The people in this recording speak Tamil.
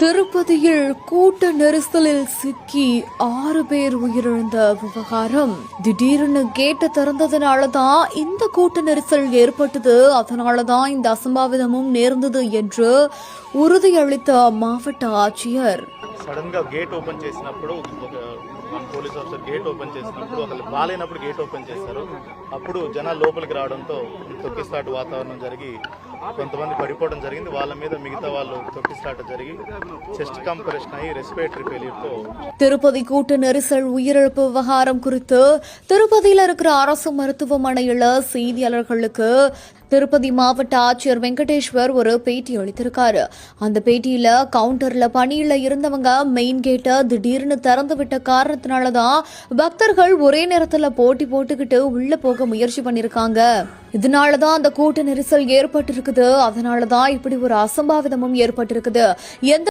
திருப்பதியில் கூட்ட நெரிசலில் சிக்கி ஆறு பேர் உயிரிழந்த விவகாரம். திடீர்னு கேட்டு திறந்ததுனால தான் இந்த கூட்ட நெரிசல் ஏற்பட்டது. அதனால தான் இந்த அசம்பாவிதமும் நேர்ந்தது என்று உறுதியளித்த மாவட்ட ஆட்சியர். సడన్ గా గేట్ ఓపెన్ చేసినప్పుడు ఒక మన పోలీస్ ఆఫీసర్ గేట్ ఓపెన్ చేసినప్పుడు ఒకళ్ళు బాగాలేనప్పుడు గేట్ ఓపెన్ చేస్తారు అప్పుడు జనాలు లోపలికి రావడంతో తొక్కిస్లాట్ వాతావరణం జరిగి కొంతమంది పడిపోవడం జరిగింది వాళ్ళ మీద మిగతా వాళ్ళు తొక్కిస్లాట జరిగి చెస్ట్ కంప్రెషన్ అయ్యి రెస్పిరేటరీ ఫెయిల్యూర్తో திருப்பதி கூட்ட நெரிசல் உயிரிழப்பு விவகாரம் குறித்து திருப்பதியில இருக்கிற அரசு மருத்துவமனையில செய்தியாளர்களுக்கு திருப்பதி மாவட்ட ஆட்சியர் வெங்கடேஸ்வர் ஒரு பேட்டி அளித்திருக்காரு. அந்த பேட்டியில கவுண்டர்ல பணியில இருந்தவங்க மெயின் கேட்டை திடீர்னு திறந்து விட்ட காரணத்தினாலதான் பக்தர்கள் ஒரே நேரத்துல போட்டி போட்டுக்கிட்டு உள்ள போக முயற்சி பண்ணிருக்காங்க. இதனாலதான் அந்த கூட்ட நெரிசல் ஏற்பட்டிருக்குது. அதனாலதான் இப்படி ஒரு அசம்பாவிதமும் ஏற்பட்டிருக்குது. எந்த